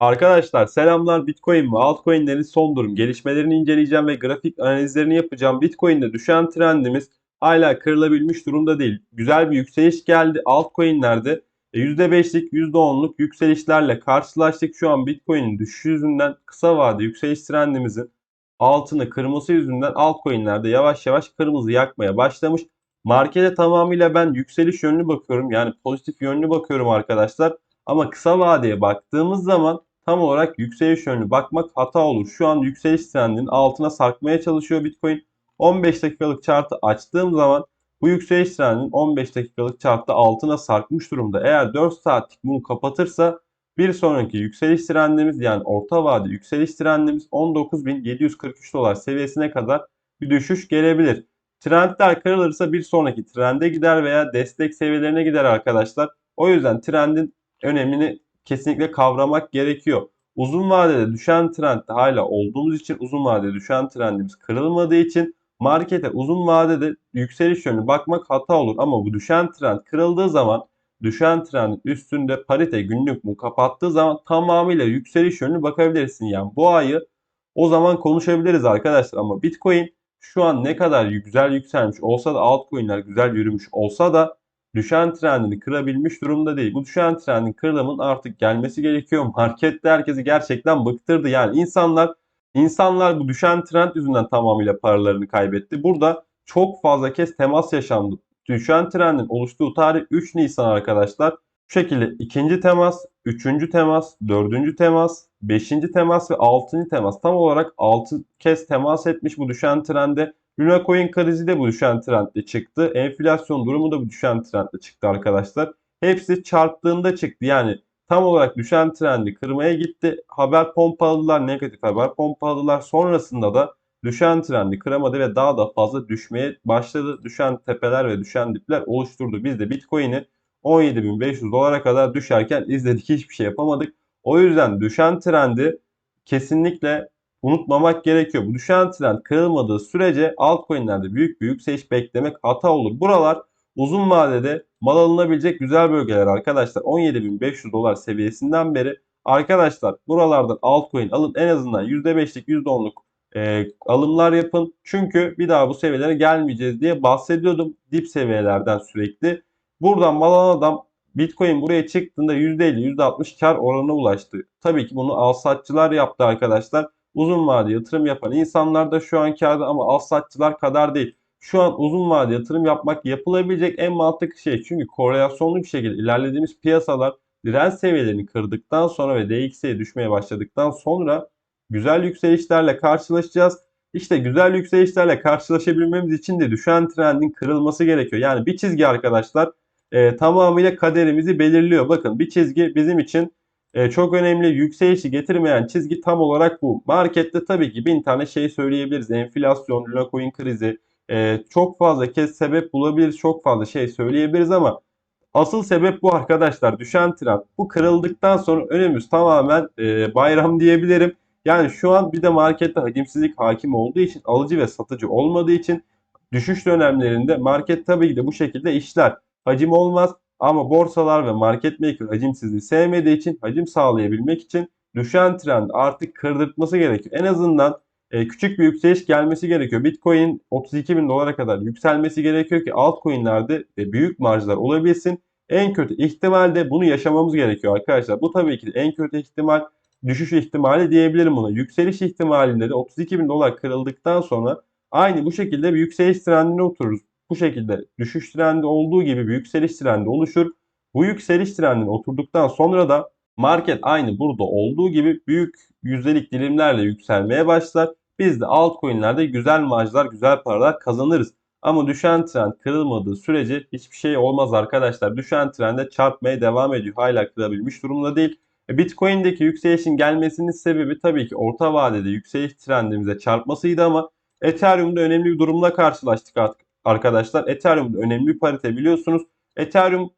Arkadaşlar selamlar Bitcoin ve altcoin'lerin son durum gelişmelerini inceleyeceğim ve grafik analizlerini yapacağım. Bitcoin'de düşen trendimiz hala kırılabilmiş durumda değil. Güzel bir yükseliş geldi. Altcoin'lerde %5'lik %10'luk yükselişlerle karşılaştık. Şu an Bitcoin'in düşüşü yüzünden kısa vade yükseliş trendimizin altını kırması yüzünden altcoin'lerde yavaş yavaş kırmızı yakmaya başlamış. Markete tamamıyla ben yükseliş yönlü bakıyorum. Yani pozitif yönlü bakıyorum arkadaşlar. Ama kısa vadeye baktığımız zaman tam olarak yükseliş yönlü bakmak hata olur. Şu an yükseliş trendinin altına sarkmaya çalışıyor Bitcoin. 15 dakikalık chartı açtığım zaman bu yükseliş trendinin 15 dakikalık chartta altına sarkmış durumda. Eğer 4 saatlik bunu kapatırsa bir sonraki yükseliş trendimiz yani orta vade yükseliş trendimiz 19.743 dolar seviyesine kadar bir düşüş gelebilir. Trendler kırılırsa bir sonraki trende gider veya destek seviyelerine gider arkadaşlar. O yüzden trendin önemini kesinlikle kavramak gerekiyor. Uzun vadede düşen trendde hala olduğumuz için uzun vadede düşen trendimiz kırılmadığı için markete uzun vadede yükseliş yönü bakmak hata olur. Ama bu düşen trend kırıldığı zaman düşen trendin üstünde parite günlük mu kapattığı zaman tamamıyla yükseliş yönü bakabilirsin. Yani bu ayı o zaman konuşabiliriz arkadaşlar ama Bitcoin şu an ne kadar güzel yükselmiş olsa da altcoin'ler güzel yürümüş olsa da düşen trendini kırabilmiş durumda değil. Bu düşen trendin kırılımın artık gelmesi gerekiyor. Markette herkesi gerçekten bıktırdı. Yani insanlar insanlar bu düşen trend yüzünden tamamıyla paralarını kaybetti. Burada çok fazla kez temas yaşandı. Düşen trendin oluştuğu tarih 3 Nisan arkadaşlar. Bu şekilde ikinci temas, üçüncü temas, dördüncü temas, beşinci temas ve altıncı temas. Tam olarak 6 kez temas etmiş bu düşen trende. Luna Coin krizi de bu düşen trendle çıktı. Enflasyon durumu da bu düşen trendle çıktı arkadaşlar. Hepsi çarptığında çıktı. Yani tam olarak düşen trendi kırmaya gitti. Haber pompaladılar, negatif haber pompaladılar. Sonrasında da düşen trendi kıramadı ve daha da fazla düşmeye başladı. Düşen tepeler ve düşen dipler oluşturdu. Biz de Bitcoin'i 17.500 dolara kadar düşerken izledik hiçbir şey yapamadık. O yüzden düşen trendi kesinlikle unutmamak gerekiyor. Bu düşen trend kırılmadığı sürece altcoin'lerde büyük bir yükseliş beklemek hata olur. Buralar uzun vadede mal alınabilecek güzel bölgeler arkadaşlar. 17.500 dolar seviyesinden beri arkadaşlar buralardan altcoin alın en azından %5'lik %10'luk e, alımlar yapın. Çünkü bir daha bu seviyelere gelmeyeceğiz diye bahsediyordum dip seviyelerden sürekli. Buradan mal alan adam Bitcoin buraya çıktığında %50 %60 kar oranına ulaştı. Tabii ki bunu al satçılar yaptı arkadaşlar uzun vade yatırım yapan insanlar da şu an karda ama al satçılar kadar değil. Şu an uzun vade yatırım yapmak yapılabilecek en mantıklı şey. Çünkü korelasyonlu bir şekilde ilerlediğimiz piyasalar direnç seviyelerini kırdıktan sonra ve DXY'ye düşmeye başladıktan sonra güzel yükselişlerle karşılaşacağız. İşte güzel yükselişlerle karşılaşabilmemiz için de düşen trendin kırılması gerekiyor. Yani bir çizgi arkadaşlar e, tamamıyla kaderimizi belirliyor. Bakın bir çizgi bizim için e, çok önemli yükselişi getirmeyen çizgi tam olarak bu. Markette tabii ki bin tane şey söyleyebiliriz. Enflasyon, Luna Coin krizi, e, çok fazla kez sebep bulabiliriz, çok fazla şey söyleyebiliriz ama asıl sebep bu arkadaşlar. Düşen trend. Bu kırıldıktan sonra önümüz tamamen e, bayram diyebilirim. Yani şu an bir de markette hacimsizlik hakim olduğu için, alıcı ve satıcı olmadığı için düşüş dönemlerinde market tabii ki de bu şekilde işler. Hacim olmaz. Ama borsalar ve market maker hacimsizliği sevmediği için hacim sağlayabilmek için düşen trend artık kırdırtması gerekiyor. En azından e, küçük bir yükseliş gelmesi gerekiyor. Bitcoin 32 bin dolara kadar yükselmesi gerekiyor ki altcoin'lerde e, büyük marjlar olabilsin. En kötü ihtimalde bunu yaşamamız gerekiyor arkadaşlar. Bu tabii ki en kötü ihtimal düşüş ihtimali diyebilirim buna. Yükseliş ihtimalinde de 32 bin dolar kırıldıktan sonra aynı bu şekilde bir yükseliş trendine otururuz bu şekilde düşüş trendi olduğu gibi bir yükseliş trendi oluşur. Bu yükseliş trendine oturduktan sonra da market aynı burada olduğu gibi büyük yüzdelik dilimlerle yükselmeye başlar. Biz de altcoin'lerde güzel marjlar, güzel paralar kazanırız. Ama düşen trend kırılmadığı sürece hiçbir şey olmaz arkadaşlar. Düşen trende çarpmaya devam ediyor. Hala kırabilmiş durumda değil. E, Bitcoin'deki yükselişin gelmesinin sebebi tabii ki orta vadede yükseliş trendimize çarpmasıydı ama Ethereum'da önemli bir durumla karşılaştık artık arkadaşlar. Ethereum'da önemli bir parite biliyorsunuz. Ethereum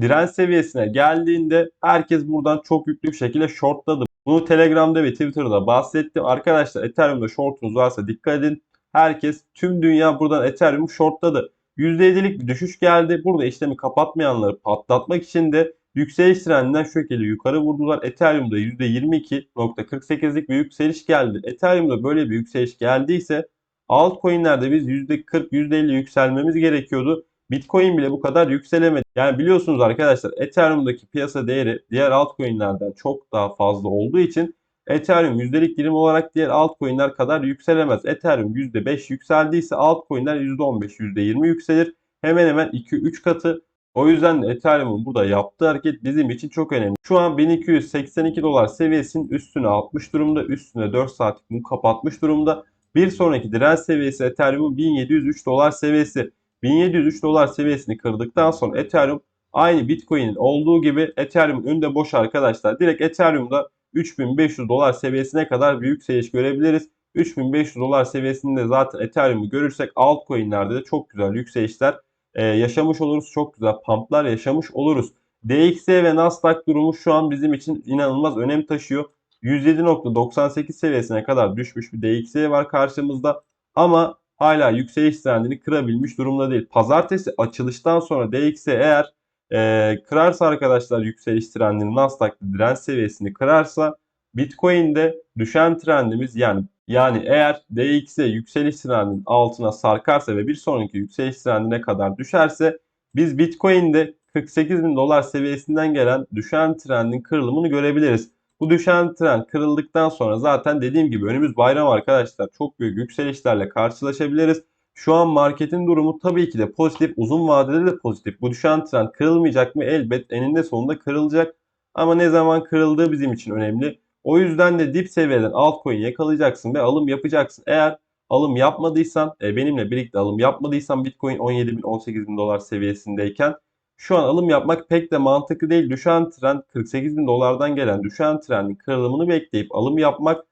direnç seviyesine geldiğinde herkes buradan çok yüklü bir şekilde shortladı. Bunu Telegram'da ve Twitter'da bahsettim. Arkadaşlar Ethereum'da shortunuz varsa dikkat edin. Herkes tüm dünya buradan Ethereum'u shortladı. %7'lik bir düşüş geldi. Burada işlemi kapatmayanları patlatmak için de yükseliş trendinden şu şekilde yukarı vurdular. Ethereum'da %22.48'lik bir yükseliş geldi. Ethereum'da böyle bir yükseliş geldiyse altcoin'lerde biz %40, %50 yükselmemiz gerekiyordu. Bitcoin bile bu kadar yükselemedi. Yani biliyorsunuz arkadaşlar Ethereum'daki piyasa değeri diğer altcoin'lerden çok daha fazla olduğu için Ethereum yüzdelik dilim olarak diğer altcoin'ler kadar yükselemez. Ethereum %5 yükseldiyse altcoin'ler %15, %20 yükselir. Hemen hemen 2-3 katı. O yüzden de Ethereum'un burada yaptığı hareket bizim için çok önemli. Şu an 1282 dolar seviyesinin üstüne 60 durumda. Üstüne 4 saatlik mum kapatmış durumda. Bir sonraki direnç seviyesi Ethereum'un 1703 dolar seviyesi. 1703 dolar seviyesini kırdıktan sonra Ethereum aynı Bitcoin'in olduğu gibi Ethereum önünde boş arkadaşlar. Direkt Ethereum'da 3500 dolar seviyesine kadar bir yükseliş görebiliriz. 3500 dolar seviyesinde zaten Ethereum'u görürsek altcoin'lerde de çok güzel yükselişler e, yaşamış oluruz. Çok güzel pumplar yaşamış oluruz. DXY ve Nasdaq durumu şu an bizim için inanılmaz önem taşıyor. 107.98 seviyesine kadar düşmüş bir DXY var karşımızda. Ama hala yükseliş trendini kırabilmiş durumda değil. Pazartesi açılıştan sonra DXY eğer e, kırarsa arkadaşlar yükseliş trendini Nasdaq'ta direnç seviyesini kırarsa Bitcoin'de düşen trendimiz yani yani eğer DXY yükseliş trendinin altına sarkarsa ve bir sonraki yükseliş trendine kadar düşerse biz Bitcoin'de 48 bin dolar seviyesinden gelen düşen trendin kırılımını görebiliriz. Bu düşen trend kırıldıktan sonra zaten dediğim gibi önümüz bayram arkadaşlar. Çok büyük yükselişlerle karşılaşabiliriz. Şu an marketin durumu tabii ki de pozitif. Uzun vadede de pozitif. Bu düşen trend kırılmayacak mı? Elbet eninde sonunda kırılacak. Ama ne zaman kırıldığı bizim için önemli. O yüzden de dip seviyeden altcoin yakalayacaksın ve alım yapacaksın. Eğer alım yapmadıysan, e, benimle birlikte alım yapmadıysan Bitcoin 17 bin 18 bin dolar seviyesindeyken şu an alım yapmak pek de mantıklı değil. Düşen trend 48 bin dolardan gelen düşen trendin kırılımını bekleyip alım yapmak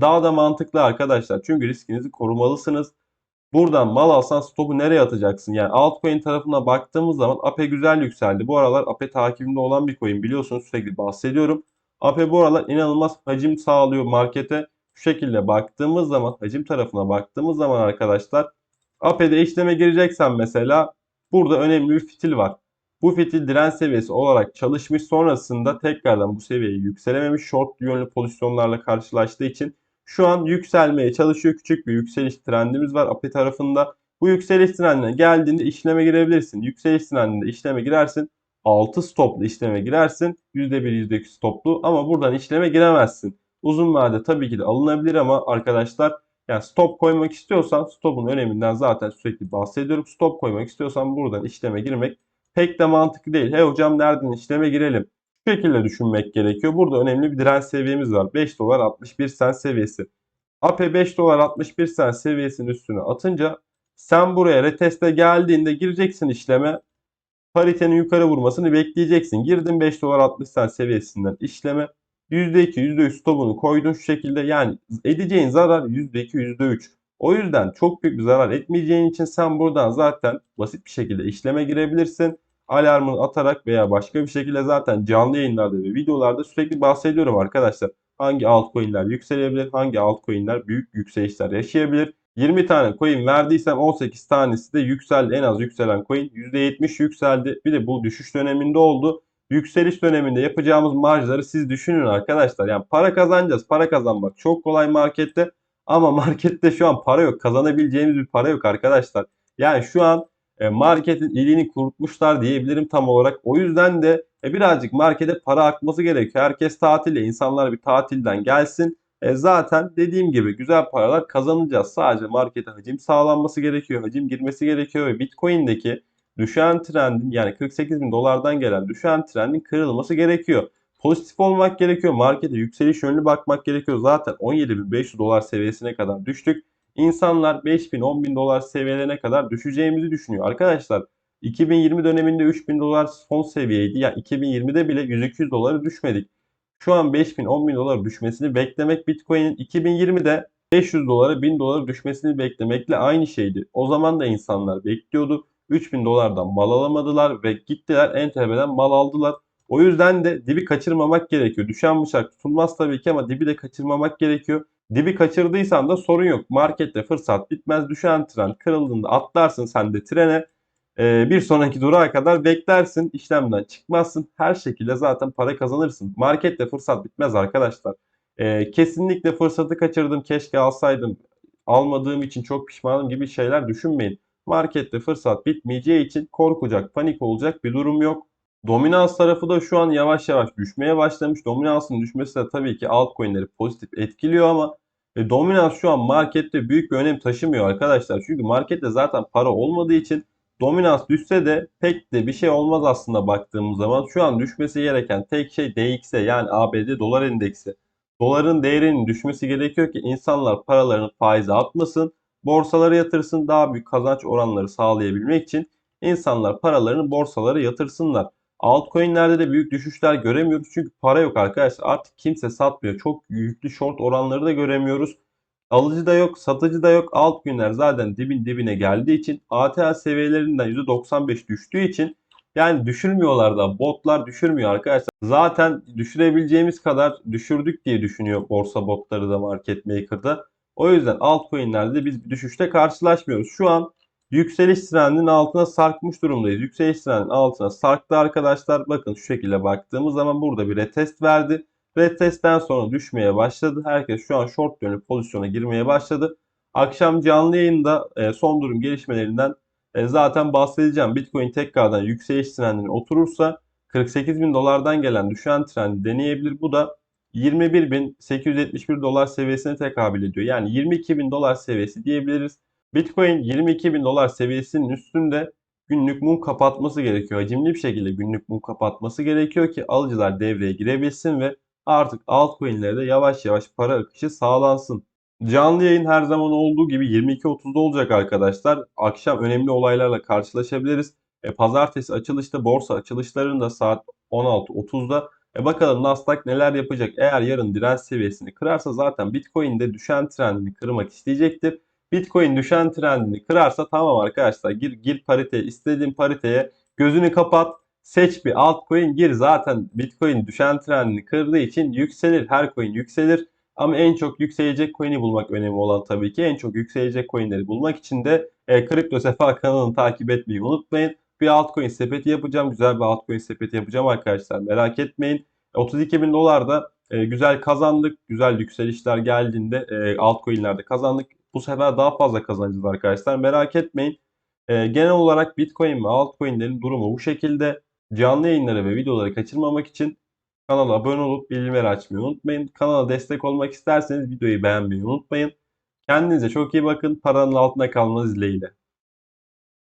daha da mantıklı arkadaşlar. Çünkü riskinizi korumalısınız. Buradan mal alsan stopu nereye atacaksın? Yani altcoin tarafına baktığımız zaman APE güzel yükseldi. Bu aralar APE takibinde olan bir coin biliyorsunuz sürekli bahsediyorum. APE bu aralar inanılmaz hacim sağlıyor markete. Şu şekilde baktığımız zaman hacim tarafına baktığımız zaman arkadaşlar APE'de işleme gireceksen mesela burada önemli bir fitil var. Bu fitil direnç seviyesi olarak çalışmış sonrasında tekrardan bu seviyeyi yükselememiş short yönlü pozisyonlarla karşılaştığı için şu an yükselmeye çalışıyor. Küçük bir yükseliş trendimiz var APE tarafında. Bu yükseliş trendine geldiğinde işleme girebilirsin. Yükseliş trendinde işleme girersin. 6 stoplu işleme girersin. %1 %2 stoplu ama buradan işleme giremezsin. Uzun vade tabii ki de alınabilir ama arkadaşlar yani stop koymak istiyorsan stopun öneminden zaten sürekli bahsediyorum. Stop koymak istiyorsan buradan işleme girmek pek de mantıklı değil. He hocam nereden işleme girelim? Şu şekilde düşünmek gerekiyor. Burada önemli bir direnç seviyemiz var. 5 dolar 61 sen seviyesi. APE 5 dolar 61 sen seviyesinin üstüne atınca sen buraya reteste geldiğinde gireceksin işleme. Paritenin yukarı vurmasını bekleyeceksin. Girdin 5 dolar 60 sen seviyesinden işleme. %2, %3 stopunu koydun şu şekilde. Yani edeceğin zarar %2, %3. O yüzden çok büyük bir zarar etmeyeceğin için sen buradan zaten basit bir şekilde işleme girebilirsin. Alarmını atarak veya başka bir şekilde zaten canlı yayınlarda ve videolarda sürekli bahsediyorum arkadaşlar. Hangi altcoin'ler yükselebilir, hangi altcoin'ler büyük yükselişler yaşayabilir. 20 tane coin verdiysem 18 tanesi de yükseldi. En az yükselen coin %70 yükseldi. Bir de bu düşüş döneminde oldu. Yükseliş döneminde yapacağımız marjları siz düşünün arkadaşlar. Yani para kazanacağız. Para kazanmak çok kolay markette. Ama markette şu an para yok. Kazanabileceğimiz bir para yok arkadaşlar. Yani şu an e, marketin ilini kurutmuşlar diyebilirim tam olarak. O yüzden de e, birazcık markete para akması gerekiyor. Herkes tatilde. insanlar bir tatilden gelsin. E, zaten dediğim gibi güzel paralar kazanacağız. Sadece markete hacim sağlanması gerekiyor. Hacim girmesi gerekiyor ve Bitcoin'deki düşen trendin yani 48 bin dolardan gelen düşen trendin kırılması gerekiyor. Pozitif olmak gerekiyor. Markete yükseliş yönlü bakmak gerekiyor. Zaten 17.500 dolar seviyesine kadar düştük. İnsanlar 5000 10.000 dolar seviyelerine kadar düşeceğimizi düşünüyor. Arkadaşlar 2020 döneminde 3000 dolar son seviyeydi. Yani 2020'de bile 100-200 doları düşmedik. Şu an 5000 10.000 dolar düşmesini beklemek Bitcoin'in 2020'de 500 dolara 1000 dolara düşmesini beklemekle aynı şeydi. O zaman da insanlar bekliyordu. 3000 dolardan mal alamadılar ve gittiler en tepeden mal aldılar. O yüzden de dibi kaçırmamak gerekiyor. Düşen bıçak tutulmaz tabii ki ama dibi de kaçırmamak gerekiyor. Dibi kaçırdıysan da sorun yok. Markette fırsat bitmez. Düşen trend kırıldığında atlarsın sen de trene. Ee, bir sonraki durağa kadar beklersin, işlemden çıkmazsın. Her şekilde zaten para kazanırsın. Markette fırsat bitmez arkadaşlar. Ee, kesinlikle fırsatı kaçırdım, keşke alsaydım, almadığım için çok pişmanım gibi şeyler düşünmeyin. Markette fırsat bitmeyeceği için korkacak, panik olacak bir durum yok. Dominans tarafı da şu an yavaş yavaş düşmeye başlamış. Dominansın düşmesi de tabii ki altcoin'leri pozitif etkiliyor ama e, dominans şu an markette büyük bir önem taşımıyor arkadaşlar. Çünkü markette zaten para olmadığı için dominans düşse de pek de bir şey olmaz aslında baktığımız zaman. Şu an düşmesi gereken tek şey DX'e yani ABD dolar endeksi. Doların değerinin düşmesi gerekiyor ki insanlar paralarını faize atmasın, borsalara yatırsın daha büyük kazanç oranları sağlayabilmek için insanlar paralarını borsalara yatırsınlar. Altcoin'lerde de büyük düşüşler göremiyoruz çünkü para yok arkadaşlar. Artık kimse satmıyor. Çok yüklü short oranları da göremiyoruz. Alıcı da yok, satıcı da yok. Altcoin'ler zaten dibin dibine geldiği için ATH seviyelerinden %95 düştüğü için yani düşürmüyorlar da botlar düşürmüyor arkadaşlar. Zaten düşürebileceğimiz kadar düşürdük diye düşünüyor borsa botları da market maker'da. O yüzden altcoin'lerde biz bir düşüşte karşılaşmıyoruz. Şu an yükseliş trendinin altına sarkmış durumdayız. Yükseliş trendinin altına sarktı arkadaşlar. Bakın şu şekilde baktığımız zaman burada bir retest verdi. Retestten sonra düşmeye başladı. Herkes şu an short dönüp pozisyona girmeye başladı. Akşam canlı yayında e, son durum gelişmelerinden e, zaten bahsedeceğim. Bitcoin tekrardan yükseliş trendine oturursa 48 bin dolardan gelen düşen trendi deneyebilir. Bu da 21.871 dolar seviyesine tekabül ediyor. Yani 22 bin dolar seviyesi diyebiliriz. Bitcoin 22 bin dolar seviyesinin üstünde günlük mum kapatması gerekiyor. Hacimli bir şekilde günlük mum kapatması gerekiyor ki alıcılar devreye girebilsin ve artık altcoin'lere de yavaş yavaş para akışı sağlansın. Canlı yayın her zaman olduğu gibi 22.30'da olacak arkadaşlar. Akşam önemli olaylarla karşılaşabiliriz. E, pazartesi açılışta borsa açılışlarında saat 16.30'da e bakalım Nasdaq neler yapacak. Eğer yarın direnç seviyesini kırarsa zaten Bitcoin de düşen trendini kırmak isteyecektir. Bitcoin düşen trendini kırarsa tamam arkadaşlar gir gir pariteye istediğin pariteye gözünü kapat seç bir altcoin gir zaten Bitcoin düşen trendini kırdığı için yükselir her coin yükselir. Ama en çok yükselecek coin'i bulmak önemli olan tabii ki. En çok yükselecek coin'leri bulmak için de e, Kripto Sefa kanalını takip etmeyi unutmayın. Bir altcoin sepeti yapacağım. Güzel bir altcoin sepeti yapacağım arkadaşlar. Merak etmeyin. 32 bin dolar da e, güzel kazandık. Güzel yükselişler geldiğinde e, altcoin'lerde kazandık. Bu sefer daha fazla kazanacağız arkadaşlar. Merak etmeyin. E, genel olarak Bitcoin ve altcoin'lerin durumu bu şekilde. Canlı yayınları ve videoları kaçırmamak için kanala abone olup bildirimleri açmayı unutmayın. Kanala destek olmak isterseniz videoyu beğenmeyi unutmayın. Kendinize çok iyi bakın. Paranın altında kalmanız dileğiyle.